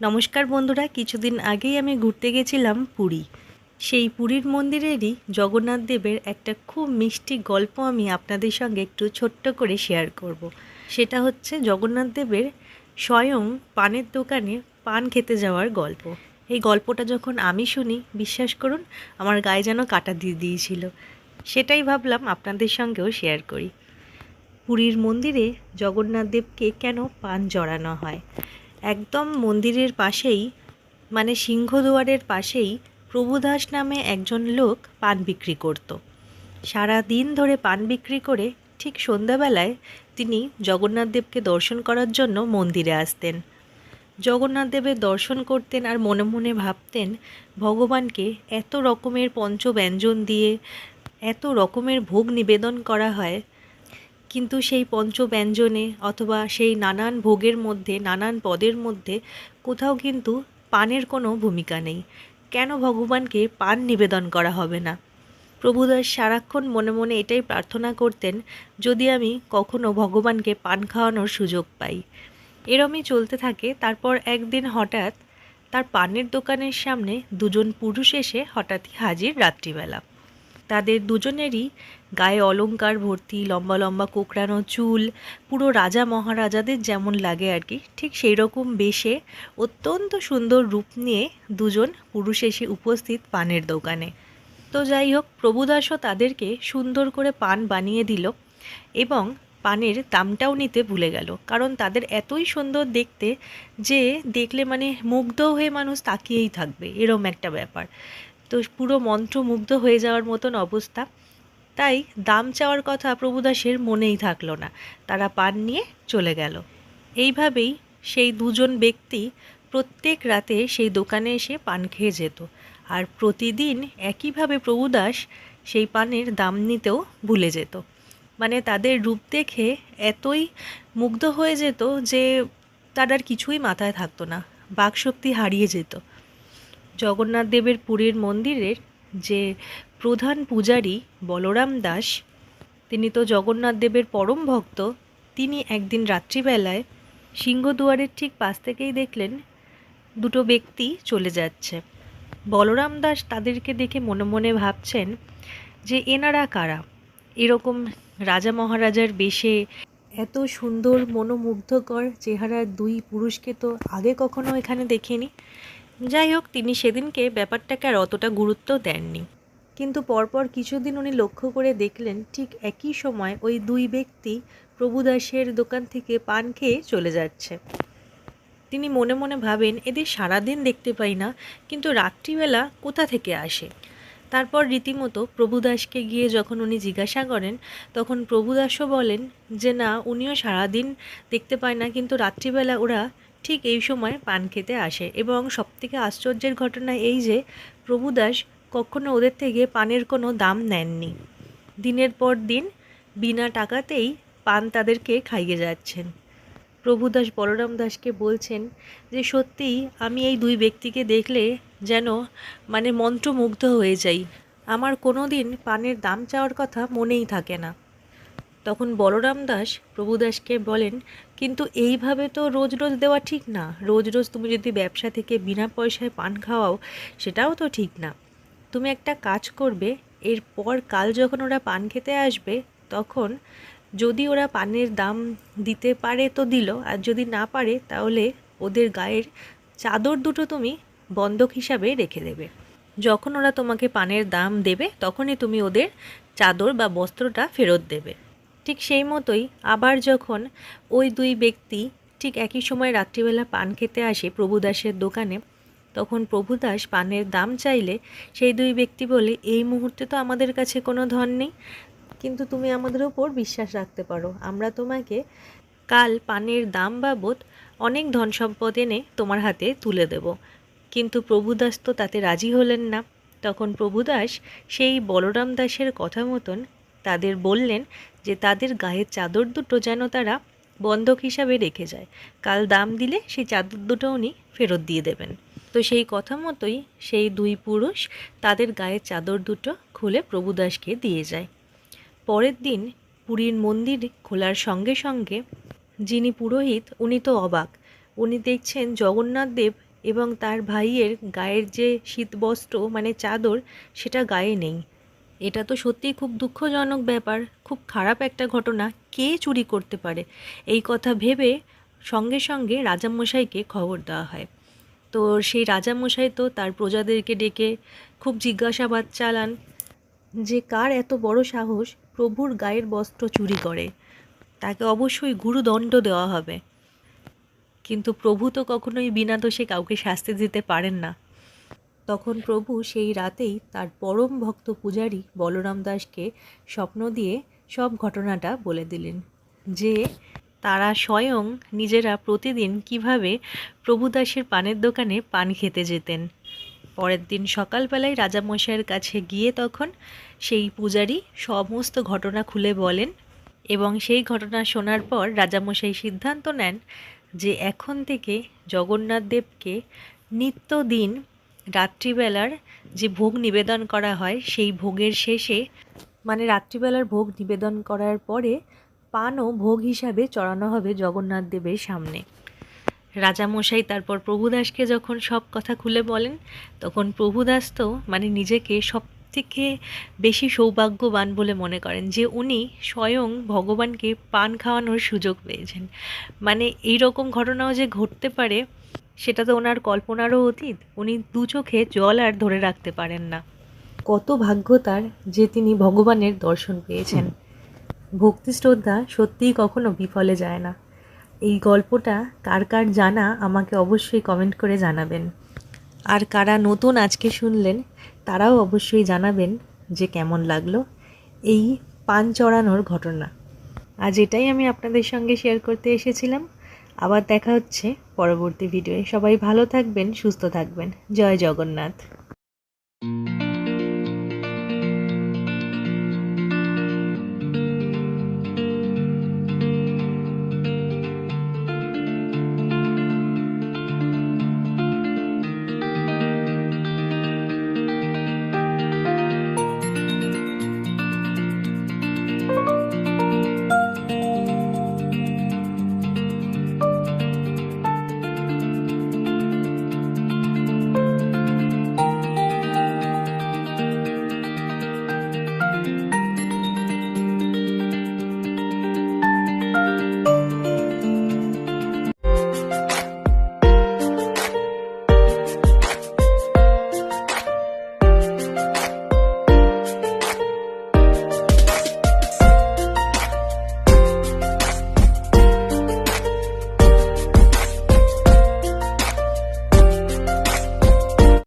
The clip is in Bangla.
নমস্কার বন্ধুরা, কিছুদিন আগেই আমি ঘুরতে গেছিলাম পুরী। সেই পুরীর মন্দিরেরই জগন্নাথ দেবের একটা খুব মিষ্টি গল্প আমি আপনাদের সঙ্গে একটু ছোট্ট করে শেয়ার করব। সেটা হচ্ছে জগন্নাথ দেবের স্বয়ং পানের দোকানে পান খেতে যাওয়ার গল্প। এই গল্পটা যখন আমি শুনি, বিশ্বাস করুন, আমার গায়ে যেন কাটা দিয়ে দিয়েছিল। সেটাই ভাবলাম আপনাদের সঙ্গেও শেয়ার করি। পুরীর মন্দিরে জগন্নাথ দেবকে কেন পান জড়ানো হয়? একদম মন্দিরের পাশেই মানে সিংহদুয়ারের পাশেই প্রভুদাস নামে একজন লোক পান বিক্রি করত। সারা দিন ধরে পান বিক্রি করে ঠিক সন্ধ্যাবেলায় তিনি জগন্নাথদেবকে দর্শন করার জন্য মন্দিরে আসতেন। জগন্নাথদেবের দর্শন করতেন আর মনে মনে ভাবতেন, ভগবানকে এত রকমের পঞ্চব্যঞ্জন দিয়ে, এত রকমের ভোগ নিবেদন করা হয় কিন্তু সেই পঞ্চব্যঞ্জনে অথবা সেই নানান ভোগের মধ্যে, নানান পদের মধ্যে কোথাও কিন্তু পানের কোনো ভূমিকা নেই। কেন ভগবানকে পান নিবেদন করা হবে না? প্রভুদাস সারাক্ষণ মনে মনে এটাই প্রার্থনা করতেন, যদি আমি কখনো ভগবানকে পান খাওয়ানোর সুযোগ পাই। এরমই চলতে থাকে। তারপর একদিন হঠাৎ তার পানের দোকানের সামনে দুজন পুরুষ এসে হঠাৎই হাজির রাত্রিবেলা। তাদের দুজনেরই গায়ে অলংকার, ভর্তি, লম্বা লম্বা কোকড়ানো চুল, পুরো রাজা মহারাজাদের যেমন লাগে আর কি। ঠিক সেই রকম বেশে অত্যন্ত সুন্দর রূপ নিয়ে দুজন পুরুষ এসে উপস্থিত পানের দোকানে। তো যাই হোক, প্রভুদাসও তাদেরকে সুন্দর করে পান বানিয়ে দিল এবং পানের দামটাও নিতে ভুলে গেল। কারণ তাদের এতই সুন্দর দেখতে যে দেখলে মানে মুগ্ধ হয়ে মানুষ তাকিয়েই থাকবে, এরম একটা ব্যাপার। তো পুরো মন্ত্রমুগ্ধ হয়ে যাওয়ার মতন অবস্থা। তাই দাম চাওয়ার কথা প্রভুদাসের মনেই থাকল না। তারা পান নিয়ে চলে গেল। এইভাবেই সেই দুজন ব্যক্তি প্রত্যেক রাতে সেই দোকানে এসে পান খেয়ে যেত। আর প্রতিদিন একইভাবে প্রভুদাস সেই পানের দাম নিতেও ভুলে যেত। মানে তাদের রূপ দেখে এতই মুগ্ধ হয়ে যেত যে তার আর কিছুই মাথায় থাকতো না, বাকশক্তি হারিয়ে যেত। জগন্নাথ দেবের পুরীর মন্দিরের যে প্রধান পূজারী বলরাম দাস, তিনি তো জগন্নাথ দেবের পরম ভক্ত, তিনি একদিন রাত্রিবেলায় সিংহদুয়ারের ঠিক পাশ থেকেই দেখলেন দুটো ব্যক্তি চলে যাচ্ছে। বলরাম দাস তাদেরকে দেখে মনে মনে ভাবছেন যে এনারা কারা? এরকম রাজা মহারাজার বেশে এত সুন্দর মনোমুগ্ধকর চেহারার দুই পুরুষকে তো আগে কখনো এখানে দেখিনি। যাই হোক, তিনি সেদিনকে ব্যাপারটাকে আর অতটা গুরুত্ব দেননি। কিন্তু পরপর কিছুদিন উনি লক্ষ্য করে দেখলেন ঠিক একই সময় ওই দুই ব্যক্তি প্রভুদাসের দোকান থেকে পান খেয়ে চলে যাচ্ছে। তিনি মনে মনে ভাবেন, এদের সারাদিন দেখতে পাই না, কিন্তু রাত্রিবেলা কোথা থেকে আসে? তারপর রীতিমতো প্রভুদাসকে গিয়ে যখন উনি জিজ্ঞাসা করেন, তখন প্রভুদাসও বলেন যে, না, উনিও সারাদিন দেখতে পায় না, কিন্তু রাত্রিবেলা ওরা ঠিক এই সময় পান খেতে আসে। এবং সবথেকে আশ্চর্যের ঘটনা এই যে, প্রভুদাস কখনো ওদের থেকে পানের কোনো দাম নেননি। দিনের পর দিন বিনা টাকাতেই পান তাদেরকে খাইয়ে যাচ্ছেন। প্রভুদাস বলরাম দাসকে বলছেন যে, সত্যিই আমি এই দুই ব্যক্তিকে দেখলে যেন মানে মন্ত্রমুগ্ধ হয়ে যাই। আমার কোনো দিন পানের দাম চাওয়ার কথা মনেই থাকে না। তখন বলরাম দাস প্রভুদাসকে বলেন, কিন্তু এইভাবে তো রোজ রোজ দেওয়া ঠিক না। রোজ রোজ তুমি যদি ব্যবসা থেকে বিনা পয়সায় পান খাওয়াও, সেটাও তো ঠিক না। তুমি একটা কাজ করবে, এরপর কাল যখন ওরা পান খেতে আসবে, তখন যদি ওরা পানের দাম দিতে পারে তো দিল, আর যদি না পারে তাহলে ওদের গায়ের চাদর দুটো তুমি বন্ধক হিসাবে রেখে দেবে। যখন ওরা তোমাকে পানের দাম দেবে, তখনই তুমি ওদের চাদর বা বস্ত্রটা ফেরত দেবে। ঠিক সেই মতোই আবার যখন ওই দুই ব্যক্তি ঠিক একই সময় রাত্রিবেলা পান খেতে আসে প্রভুদাসের দোকানে তখন প্রভুদাস পানের দাম চাইলে সেই দুই ব্যক্তি বলে, এই মুহূর্তে তো আমাদের কাছে কোনো ধন নেই। কিন্তু তুমি আমাদের ওপর বিশ্বাস রাখতে পারো। আমরা তোমাকে কাল পানের দাম বাবদ অনেক ধন সম্পদ এনে তোমার হাতে তুলে দেব। কিন্তু প্রভুদাস তো তাতে রাজি হলেন না। তখন প্রভুদাস সেই বলরাম দাসের কথা মতন তাদের বললেন যে, তাদের গায়ের চাদর দুটো যেন তারা বন্ধক হিসাবে রেখে যায়। কাল দাম দিলে সেই চাদর দুটো উনি ফেরত দিয়ে দেবেন। তো সেই কথা মতোই সেই দুই পুরুষ তাদের গায়ের চাদর দুটো খুলে প্রভুদাসকে দিয়ে যায়। পরের দিন পুরীর মন্দির খোলার সঙ্গে সঙ্গে যিনি পুরোহিত, উনি তো অবাক। উনি দেখছেন জগন্নাথ দেব এবং তার ভাইয়ের গায়ের যে শীতবস্ত্র মানে চাদর, সেটা গায়ে নেই। এটা তো সত্যিই খুব দুঃখজনক ব্যাপার, খুব খারাপ একটা ঘটনা, কে চুরি করতে পারে? এই কথা ভেবে সঙ্গে সঙ্গে রাজামশাইকে খবর দেওয়া হয়। তো সেই রাজামশাই তো তার প্রজাদেরকে ডেকে খুব জিজ্ঞাসাবাদ চালান যে, কার এত বড় সাহস প্রভুর গায়ের বস্ত্র চুরি করে? তাকে অবশ্যই গুরুদণ্ড দেওয়া হবে। কিন্তু প্রভু তো কখনোই বিনা দোষে কাউকে শাস্তি দিতে পারেন না। তখন প্রভু সেই রাতেই তার পরম ভক্ত পূজারী বলরাম দাসকে স্বপ্ন দিয়ে সব ঘটনাটা বলে দিলেন যে তারা স্বয়ং নিজেরা প্রতিদিন কীভাবে প্রভুদাসের পানের দোকানে পান খেতে যেতেন। পরের দিন সকালবেলায় রাজামশাইয়ের কাছে গিয়ে তখন সেই পূজারী সমস্ত ঘটনা খুলে বলেন এবং সেই ঘটনা শোনার পর রাজামশাই সিদ্ধান্ত নেন যে এখন থেকে জগন্নাথ দেবকে নিত্যদিন রাত্রিবেলার যে ভোগ নিবেদন করা হয়, সেই ভোগের শেষে মানে রাত্রিবেলার ভোগ নিবেদন করার পরে পানও ভোগ হিসাবে চড়ানো হবে জগন্নাথ দেবের সামনে। রাজামশাই তারপর প্রভুদাসকে যখন সব কথা খুলে বলেন, তখন প্রভুদাস তো মানে নিজেকে সব থেকে বেশি সৌভাগ্যবান বলে মনে করেন যে উনি স্বয়ং ভগবানকে পান খাওয়ানোর সুযোগ পেয়েছেন। মানে এই রকম ঘটনাও যে ঘটতে পারে, সেটা তো ওনার কল্পনারও অতীত। উনি দু চোখে জল আর ধরে রাখতে পারেন না। কত ভাগ্য তার যে তিনি ভগবানের দর্শন পেয়েছেন। ভক্তি শ্রদ্ধা সত্যিই কখনো বিফলে যায় না। এই গল্পটা কার কার জানা আমাকে অবশ্যই কমেন্ট করে জানাবেন। আর কারা নতুন আজকে শুনলেন, তারাও অবশ্যই জানাবেন যে কেমন লাগল এই পান চড়ানোর ঘটনা। আজ এটাই আমি আপনাদের সঙ্গে শেয়ার করতে এসেছিলাম। আবার দেখা হচ্ছে পরবর্তী ভিডিওয়ে সবাই ভালো থাকবেন, সুস্থ থাকবেন। জয় জগন্নাথ।